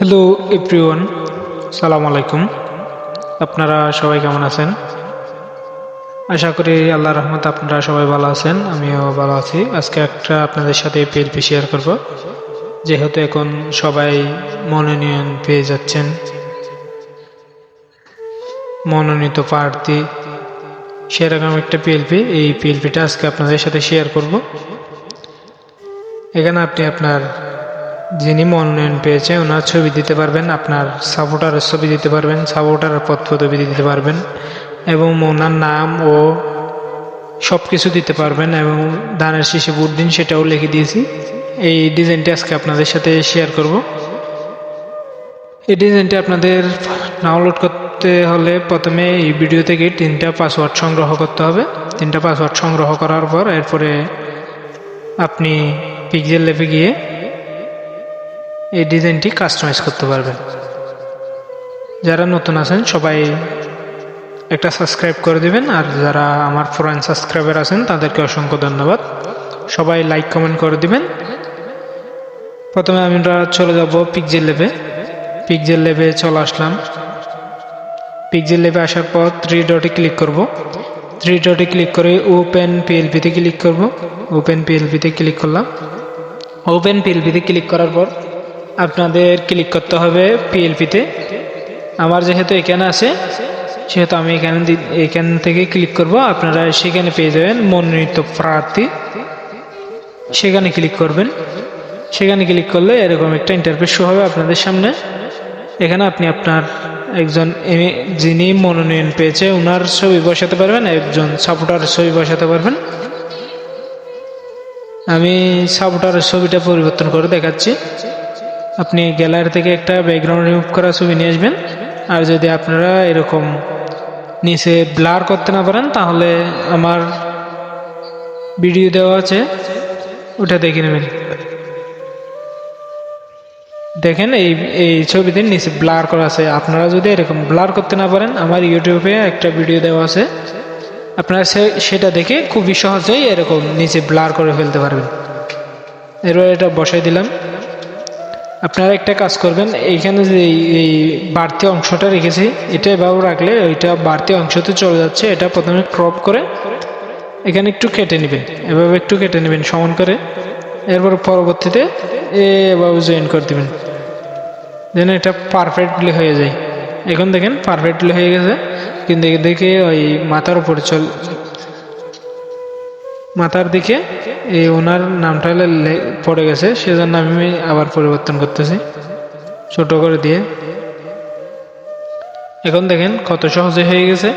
Hello everyone সালাম আলাইকুম আপনারা সবাই কেমন আছেন আশা করি আল্লাহ রহমত আপনারা সবাই ভালো আছেন আমিও ভালো আছি আজকে একটা আপনাদের সাথে পিএলপি শেয়ার করব যেহেতু এখন সবাই মনোনয়ন পেয়ে যাচ্ছেন মনোনীত প্রার্থী সেরকম একটা পিএলপি এই পিএলপিটা আজকে আপনাদের সাথে শেয়ার করব এখানে আপনি আপনার যিনি মনোনয়ন পেয়েছে ওনার ছবি দিতে পারবেন, আপনার সাপোর্টারের ছবি দিতে পারবেন সাপোর্টারের পথ পদবি দিতে পারবেন এবং ওনার নাম ও সব কিছু দিতে পারবেন এবং দানের শীষে ভোট দিন সেটাও লিখে দিয়েছি। এই ডিজাইনটি আজকে আপনাদের সাথে শেয়ার করব। এই ডিজাইনটি আপনাদের ডাউনলোড করতে হলে প্রথমে এই ভিডিও থেকে তিনটা পাসওয়ার্ড সংগ্রহ করতে হবে। তিনটা পাসওয়ার্ড সংগ্রহ করার পর এরপরে আপনি পিকজেল লেপে গিয়ে এই ডিজাইনটি কাস্টমাইজ করতে পারবেন। যারা নতুন আছেন, সবাই একটা সাবস্ক্রাইব করে দিবেন, আর যারা আমার পুরান সাবস্ক্রাইবার আছেন, তাদেরকে অসংখ্য ধন্যবাদ। সবাই লাইক কমেন্ট করে দিবেন। প্রথমে আমরা চলে যাব পিকজেল লেবে পিকজেল লেবে চলে আসলাম। পিকজেল লেবে আসার পর থ্রি ডটে ক্লিক করব। থ্রি ডটে ক্লিক করে ওপেন পিএলপিতে ক্লিক করব। ওপেন পিএলপিতে ক্লিক করলাম। ওপেন পিএলপিতে ক্লিক করার পর আপনাদের ক্লিক করতে হবে পিএলপিতে আমার যেহেতু এখানে আছে, সেহেতু আমি এখানে এখান থেকে ক্লিক করব। আপনারা সেখানে পেয়ে যাবেন মনোনীত প্রার্থী। সেখানে ক্লিক করবেন। সেখানে ক্লিক করলে এরকম একটা ইন্টারফেস শো হবে আপনাদের সামনে। এখানে আপনি আপনার একজন যিনি মনোনয়ন পেয়েছে ওনার ছবি বসাতে পারবেন, একজন সাপোর্টার ছবি বসাতে পারবেন। আমি সাপোর্টারের ছবিটা পরিবর্তন করে দেখাচ্ছি। আপনি গ্যালারি থেকে একটা ব্যাকগ্রাউন্ড রিমুভ করা ছবি নিয়ে আসবেন। আর যদি আপনারা এরকম নিচে ব্লার করতে না পারেন, তাহলে আমার ভিডিও দেওয়া আছে। ওটা দেখে নেবেন। দেখেন এই এই ছবিতে নিচে ব্লার করা আছে। আপনারা যদি এরকম ব্লার করতে না পারেন, আমার ইউটিউবে একটা ভিডিও দেওয়া আছে। আপনারা সেটা দেখে খুবই সহজেই এরকম নিচে ব্লার করে ফেলতে পারবেন। এরপর এটা বসাই দিলাম। আপনারা একটা কাজ করবেন, এইখানে যে এই- বাড়তি অংশটা রেখেছি, এটা এভাবে রাখলে ওইটা বাড়তি অংশতে চলে যাচ্ছে, এটা প্রথমে ক্রপ করে এখানে একটু কেটে নেবেন, এভাবে একটু কেটে নেবেন সমান করে, এরপর পরবর্তীতে এভাবে জয়েন করে দেবেন। যেন এটা পারফেক্টলি হয়ে যায়। এখন দেখেন পারফেক্টলি হয়ে গেছে, কিন্তু দেখে ওই মাথার উপরে চল মাথার দিকে, এই ওনার নামটা পড়ে গেছে, সেজন্য আমি আবার পরিবর্তন করতেছি। ছোট করে দিয়ে। এখন দেখেন কত সহজে হয়ে গেছে।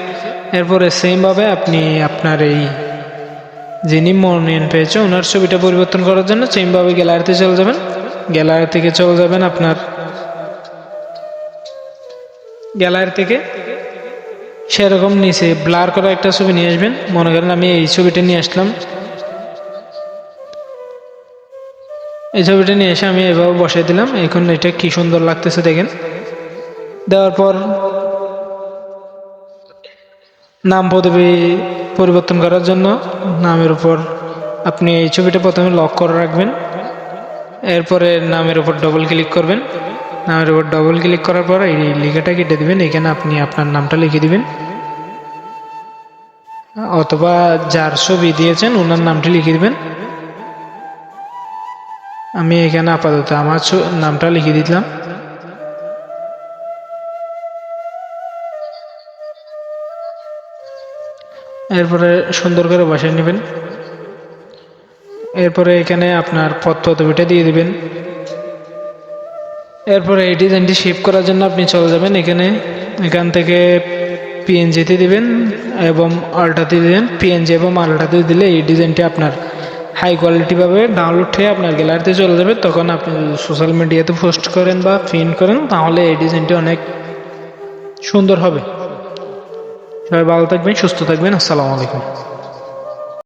এরপরে সেমভাবে আপনি আপনার এই যিনি মনোনয়ন পেয়েছে, ওনার ছবিটা পরিবর্তন করার জন্য সেমভাবে গ্যালারিতে চলে যাবেন। গ্যালারি থেকে চলে যাবেন আপনার গ্যালারি থেকে। সেরকম নিচে ব্লার করা একটা ছবি নিয়ে আসবেন। মনে করেন আমি এই ছবিটা নিয়ে আসলাম। এই ছবিটা নিয়ে এসে আমি এভাবে বসাই দিলাম। এখন এটা কি সুন্দর লাগতেছে দেখেন। দেওয়ার পর নাম পদবি পরিবর্তন করার জন্য নামের উপর আপনি এই ছবিটা প্রথমে লক করে রাখবেন। এরপরে নামের উপর ডবল ক্লিক করবেন। নামের উপর ডবল ক্লিক করার পর এই লেখাটা কেটে দেবেন। এখানে আপনি আপনার নামটা লিখে দিবেন। অথবা যার ছবি দিয়েছেন, ওনার নামটি লিখে দিবেন। আমি এখানে আপাতত আমার নামটা লিখে দিলাম। এরপরে সুন্দর করে বসায় নেবেন। এরপরে এখানে আপনার পথ পদবিটা দিয়ে দিবেন। এরপরে এই ডিজাইনটি শেপ করার জন্য আপনি চলে যাবেন এখানে। এখান থেকে পিএনজিতে দিবেন এবং আল্টাতে দিবেন। পিএনজি এবং আল্টাতে দিলে এই ডিজাইনটি আপনার হাই কোয়ালিটিভাবে ডাউনলোড হয়ে আপনার গ্যালারিতে চলে যাবে। তখন আপনি সোশ্যাল মিডিয়াতে পোস্ট করেন বা প্রিন্ট করেন, তাহলে এই ডিজাইনটি অনেক সুন্দর হবে। সবাই ভালো থাকবেন, সুস্থ থাকবেন। আসসালামু আলাইকুম।